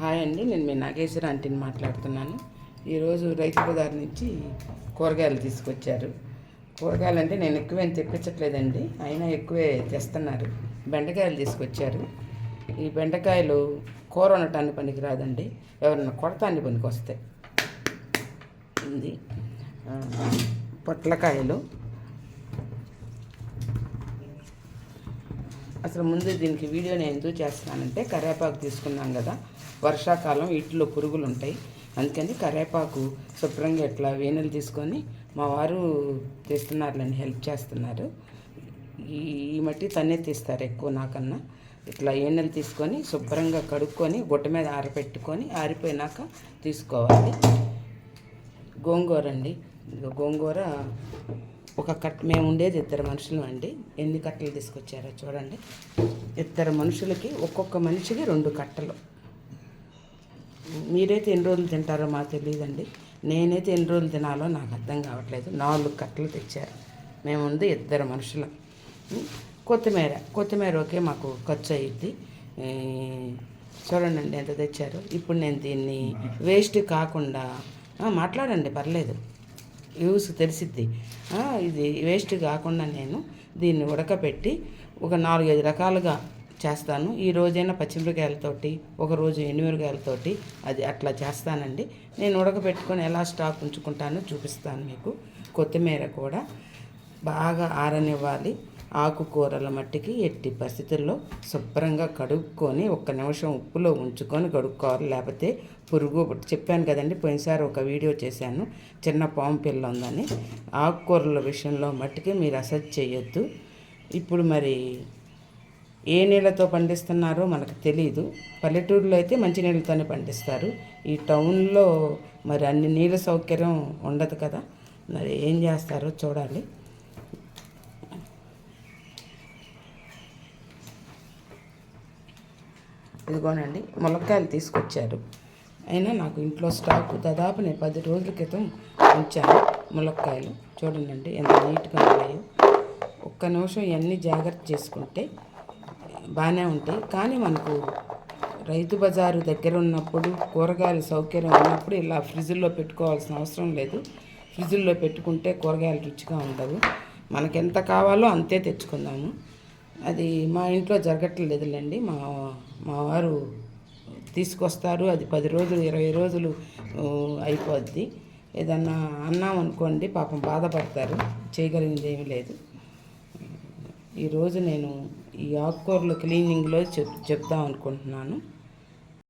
Hi అండి నేను మీ నాగేశ్వర ఆంటీని మాట్లాడుతున్నాను. ఈరోజు రైతు బజార్ నుంచి కూరగాయలు తీసుకొచ్చారు. కూరగాయలు అంటే నేను ఎక్కువేం తెప్పించట్లేదండి అయినా ఎక్కువే తెస్తున్నారు. బెండకాయలు తీసుకొచ్చారు. ఈ బెండకాయలు కూర ఉండటానికి పనికి రాదండి ఎవరన్నా కొడతాన్ని పనికి వస్తాయి. ఉంది. పొట్లకాయలు. అసలు ముందు దీనికి వీడియో నేను ఎందుకు చేస్తున్నానంటే కరేపాకు తీసుకున్నాం కదా. వర్షాకాలం ఇంట్లో పురుగులు ఉంటాయి. అందుకని కరేపాకు శుభ్రంగా ఇట్లా వేనెలు తీసుకొని మా వారు తీస్తున్నారులేండి హెల్ప్ చేస్తున్నారు. ఈ ఈ మట్టి తన్నే తీస్తారు ఎక్కువ నాకన్నా. ఇట్లా ఏనెలు తీసుకొని శుభ్రంగా కడుక్కొని గుట్ట మీద ఆరపెట్టుకొని ఆరిపోయినాక తీసుకోవాలి. గోంగూర అండి. గోంగూర ఒక కట్ మేము ఉండేది ఇద్దరు మనుషులు అండి. ఎన్ని కట్టలు తీసుకొచ్చారో చూడండి. ఇద్దరు మనుషులకి ఒక్కొక్క మనిషికి రెండు కట్టలు. మీరైతే ఎన్ని రోజులు తింటారో మాకు తెలియదండి. నేనైతే ఎన్ని రోజులు తినాలో నాకు అర్థం కావట్లేదు. నాలుగు కట్టలు తెచ్చారు. మేము ఉంది ఇద్దరు మనుషులు. కొత్తిమీర. కొత్తిమీర ఒకే మాకు ఖర్చు అయ్యిద్ది. చూడండి ఎంత తెచ్చారు. ఇప్పుడు నేను దీన్ని వేస్ట్ కాకుండా మాట్లాడండి పర్లేదు. యూస్ తెలిసిద్ది. ఇది వేస్ట్ కాకుండా నేను దీన్ని ఉడకపెట్టి ఒక నాలుగైదు రకాలుగా చేస్తాను. ఈ రోజైనా పచ్చిమిరకాయలతోటి ఒకరోజు ఎనిమిరకాయలతోటి ఎండుమిరకాయలతోటి అది అట్లా చేస్తానండి. నేను ఉడకపెట్టుకొని ఎలా స్టాక్ ఉంచుకుంటానో చూపిస్తాను మీకు. కొత్తిమీర కూడా బాగా ఆరనివ్వాలి. ఆకుకూరల మట్టికి ఎట్టి పరిస్థితుల్లో శుభ్రంగా కడుక్కొని ఒక్క నిమిషం ఉప్పులో ఉంచుకొని కడుక్కోవాలి. లేకపోతే పురుగు చెప్పాను కదండి పోయినసారి ఒక వీడియో చేశాను. చిన్న పాము పిల్ల ఉందని. ఆకుకూరల విషయంలో మట్టికి మీరు అసెట్ చేయొద్దు. ఇప్పుడు మరి ఏ నీళ్ళతో పండిస్తున్నారో మనకు తెలియదు పల్లెటూరులో అయితే మంచి నీళ్ళతోనే పండిస్తారు. ఈ టౌన్లో మరి అన్ని నీళ్ళ సౌకర్యం ఉండదు కదా. మరి ఏం చేస్తారో చూడాలి. ఇదిగోనండి ములక్కాయలు తీసుకొచ్చారు. అయినా నాకు ఇంట్లో స్టాక్ దాదాపు నేను పది రోజుల క్రితం ఉంచాను ములక్కాయలు చూడండి ఎంత నీట్గా ఉన్నాయో. ఒక్క నిమిషం ఇవన్నీ జాగ్రత్త చేసుకుంటే బాగానే ఉంటాయి. కానీ మనకు రైతు బజారు దగ్గర ఉన్నప్పుడు కూరగాయల సౌకర్యం ఉన్నప్పుడు ఇలా ఫ్రిడ్జ్లో పెట్టుకోవాల్సిన అవసరం లేదు. ఫ్రిడ్జ్లో పెట్టుకుంటే కూరగాయలు రుచిగా ఉండవు. మనకెంత కావాలో అంతే తెచ్చుకుందాము. అది మా ఇంట్లో జరగట్లేదులేండి మా మా వారు తీసుకొస్తారు. అది పది రోజులు ఇరవై రోజులు అయిపోద్ది. ఏదన్నా అన్నాం అనుకోండి పాపం బాధపడతారు. చేయగలిగింది ఏమీ లేదు. ఈరోజు నేను ఈ ఆకుకూరల క్లీనింగ్లో చెప్ చెప్దాం అనుకుంటున్నాను.